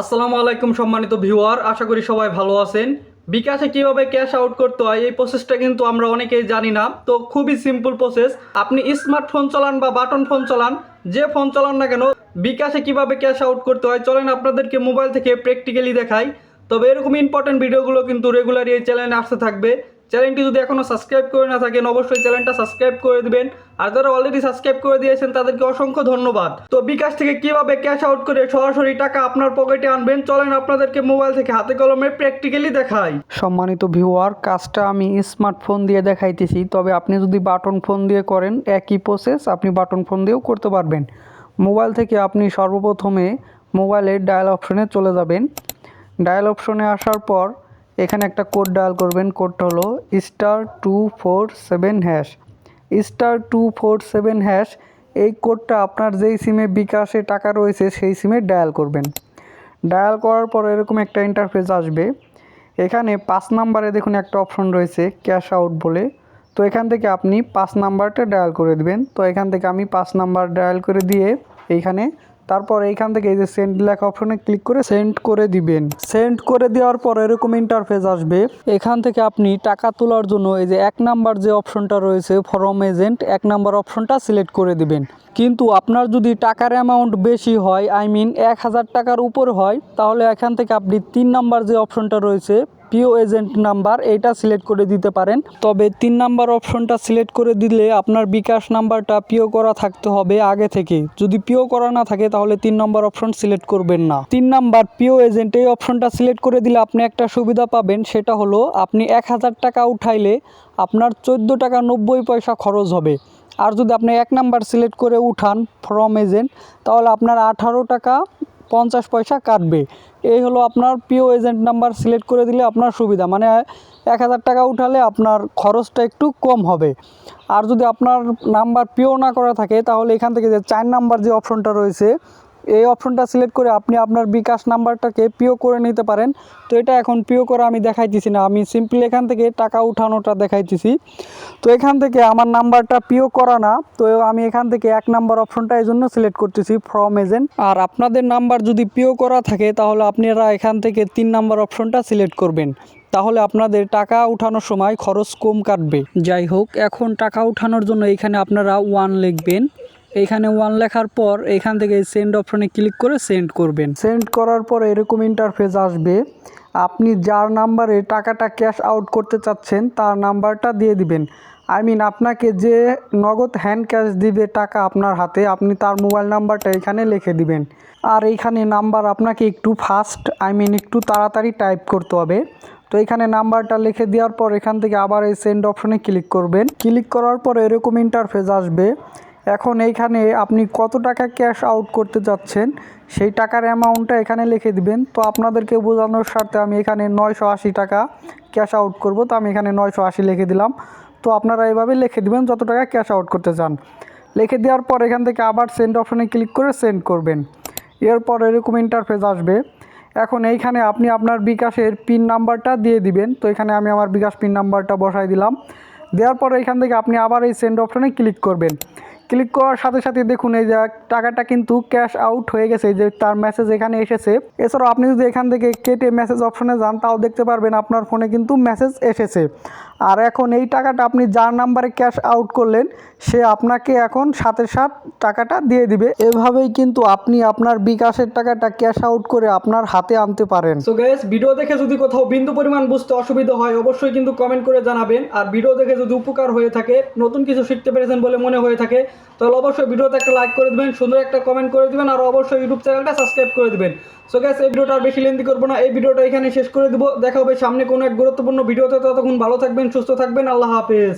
আসসালামু আলাইকুম সম্মানিত ভিউয়ার, আশা করি সবাই ভালো আছেন। বিকাশে কীভাবে ক্যাশ আউট করতে হয়, এই প্রসেসটা কিন্তু আমরা অনেকেই জানি না। তো খুবই সিম্পল প্রসেস আপনি স্মার্টফোন চালান বা বাটন ফোন চালান, যে ফোন চালান না কেন, বিকাশে কীভাবে ক্যাশ আউট করতে হয়, চলেন আপনাদেরকে মোবাইল থেকে প্র্যাকটিক্যালি দেখাই। তবে এরকম ইম্পর্টেন্ট ভিডিওগুলো কিন্তু রেগুলারই এই চ্যানেলে আসতে থাকবে। চ্যানেলটি যদি এখনও সাবস্ক্রাইব করে না থাকেন, অবশ্যই চ্যানেলটা সাবস্ক্রাইব করে দিবেন। আর যারা অলরেডি সাবস্ক্রাইব করে দিয়েছেন, তাদেরকে অসংখ্য ধন্যবাদ। তো বিকাশ থেকে কীভাবে ক্যাশ আউট করে সরাসরি টাকা আপনার পকেটে আনবেন, চলেন আপনাদেরকে মোবাইল থেকে হাতে কলমে প্র্যাকটিক্যালি দেখাই। সম্মানিত ভিউয়ার কাজটা আমি স্মার্টফোন দিয়ে দেখাইতেছি, তবে আপনি যদি বাটন ফোন দিয়ে করেন, একই প্রসেস আপনি বাটন ফোন দিয়েও করতে পারবেন। মোবাইল থেকে আপনি সর্বপ্রথমে মোবাইলের ডায়াল অপশনে চলে যাবেন। ডায়াল অপশনে আসার পর এখানে একটা কোড ডায়াল করবেন কোডটা হলো star two four seven hash star two four seven hash এই কোডটা আপনার যেই সিমে বিকাশে টাকা রয়েছে, সেই সিমে ডায়াল করবেন। ডায়াল করার পর এরকম একটা ইন্টারফেস আসবে। এখানে পাঁচ নাম্বারে দেখুন একটা অপশন রয়েছে ক্যাশ আউট বলে। তো এখান থেকে আপনি পাঁচ নাম্বারটা ডায়াল করে দিবেন। তো এখান থেকে আমি পাঁচ নাম্বার ডায়াল করে দিয়ে এইখানে তারপর এইখান থেকে এই যে সেন্ড লেখা অপশনে ক্লিক করে সেন্ড করে দিবেন। সেন্ড করে দেওয়ার পর এরকম ইন্টারফেস আসবে। এখান থেকে আপনি টাকা তোলার জন্য এই যে এক নাম্বার যে অপশনটা রয়েছে ফরম এজেন্ট এক নাম্বার অপশনটা সিলেক্ট করে দিবেন। কিন্তু আপনার যদি টাকার অ্যামাউন্ট বেশি হয় আই মিন এক হাজার টাকার উপর হয়, তাহলে এখান থেকে আপনি তিন নাম্বার যে অপশনটা রয়েছে পিও এজেন্ট নাম্বার এইটা সিলেক্ট করে দিতে পারেন। তবে তিন নাম্বার অপশনটা সিলেক্ট করে দিলে আপনার বিকাশ নাম্বারটা পিও করা থাকতে হবে আগে থেকে। যদি পিও করা না থাকে তাহলে তিন নম্বর অপশন সিলেক্ট করবেন না। তিন নাম্বার পিও এজেন্ট, এই অপশনটা সিলেক্ট করে দিলে আপনি একটা সুবিধা পাবেন, সেটা হলো আপনি এক হাজার টাকা উঠাইলে আপনার চোদ্দ টাকা নব্বই পয়সা খরচ হবে। আর যদি আপনি এক নাম্বার সিলেক্ট করে উঠান ফ্রম এজেন্ট তাহলে আপনার আঠারো টাকা পঞ্চাশ পয়সা কাটবে। এই হলো আপনার পিও এজেন্ট নাম্বার সিলেক্ট করে দিলে আপনার সুবিধা। মানে এক হাজার টাকা উঠালে আপনার খরচটা একটু কম হবে। আর যদি আপনার নাম্বার পিও না করা থাকে, তাহলে এখান থেকে যে চার নাম্বার যে অপশনটা রয়েছে এই অপশনটা সিলেক্ট করে আপনি আপনার বিকাশ নাম্বারটাকে পিও করে নিতে পারেন। তো এটা এখন পিও করা আমি দেখাইতেছি না, আমি সিম্পলি এখান থেকে টাকা উঠানোটা দেখাইতেছি। তো এখান থেকে আমার নাম্বারটা পিও করা না, তো আমি এখান থেকে এক নাম্বার অপশনটা এই জন্য সিলেক্ট করতেছি ফ্রম এজেন্ট আর আপনাদের নাম্বার যদি পিও করা থাকে, তাহলে আপনারা এখান থেকে তিন নাম্বার অপশনটা সিলেক্ট করবেন। তাহলে আপনাদের টাকা উঠানোর সময় খরচ কম কাটবে। যাই হোক, এখন টাকা উঠানোর জন্য এখানে আপনারা ওয়ান লিখবেন। এইখানে ওয়ান লেখার পর এখান থেকে সেন্ড অপশনে ক্লিক করে সেন্ড করবেন। সেন্ড করার পর এরকম ইন্টারফেস আসবে। আপনি যার নাম্বারে টাকাটা ক্যাশ আউট করতে চাচ্ছেন, তার নাম্বারটা দিয়ে দিবেন। আই মিন আপনাকে যে নগদ হ্যান্ড ক্যাশ দিবে টাকা আপনার হাতে, আপনি তার মোবাইল নাম্বারটা এখানে লিখে দিবেন। আর এইখানে নাম্বার আপনাকে একটু ফাস্ট আই মিন একটু তাড়াতাড়ি টাইপ করতে হবে। তো এখানে নাম্বারটা লিখে দেওয়ার পর এখান থেকে আবার এই সেন্ড অপশনে ক্লিক করবেন। ক্লিক করার পর এরকম ইন্টারফেস আসবে। এখন এইখানে আপনি কত টাকা ক্যাশ আউট করতে যাচ্ছেন? সেই টাকার অ্যামাউন্টটা এখানে লিখে দিবেন। তো আপনাদেরকে বোঝানোর স্বার্থে আমি এখানে নয়শো আশি টাকা ক্যাশ আউট করব। তো আমি এখানে নয়শো আশি লিখে দিলাম। তো আপনারা এইভাবে লিখে দিবেন যত টাকা ক্যাশ আউট করতে চান। লিখে দেওয়ার পর এখান থেকে আবার সেন্ড অপশানে ক্লিক করে সেন্ড করবেন। এরপর এরকম ইন্টারফেস আসবে। এখন এইখানে আপনি আপনার বিকাশের পিন নাম্বারটা দিয়ে দিবেন। তো এখানে আমি আমার বিকাশ পিন নাম্বারটা বসাই দিলাম। দেওয়ার পর এখান থেকে আপনি আবার এই সেন্ড অপশানে ক্লিক করবেন। ক্লিক করার সাথে সাথে দেখুন এই যে টাকাটা কিন্তু ক্যাশ আউট হয়ে গেছে যে তার মেসেজ এখানে এসেছে। এছাড়াও আপনি যদি এখান থেকে কেটে মেসেজ অপশনে যান, তাও দেখতে পারবেন আপনার ফোনে কিন্তু মেসেজ এসেছে। আর এখন এই টাকাটা আপনি যার নাম্বারে ক্যাশ আউট করলেন, সে আপনাকে এখন সাথে সাথ টাকাটা দিয়ে দিবে। এভাবেই কিন্তু আপনি আপনার বিকাশের টাকাটা ক্যাশ আউট করে আপনার হাতে আনতে পারেন। সো গ্যাস ভিডিও দেখে যদি কোথাও বিন্দু পরিমাণ বুঝতে অসুবিধা হয়, অবশ্যই কিন্তু কমেন্ট করে জানাবেন। আর ভিডিও দেখে যদি উপকার হয়ে থাকে, নতুন কিছু শিখতে পেরেছেন বলে মনে হয়ে থাকে, তাহলে অবশ্যই ভিডিওতে একটা লাইক করে দেবেন, সুন্দর একটা কমেন্ট করে দিবেন, আর অবশ্যই ইউটিউব চ্যানেলটা সাবস্ক্রাইব করে দিবেন। সো গ্যাস এই ভিডিওটা আর বেশি লেন্দি করব না। এই ভিডিওটা এখানে শেষ করে দেবো। দেখা হবে সামনে কোনো এক গুরুত্বপূর্ণ ভিডিওতে। ততক্ষণ ভালো থাকবেন, সুস্থ থাকবেন। আল্লাহ হাফেজ।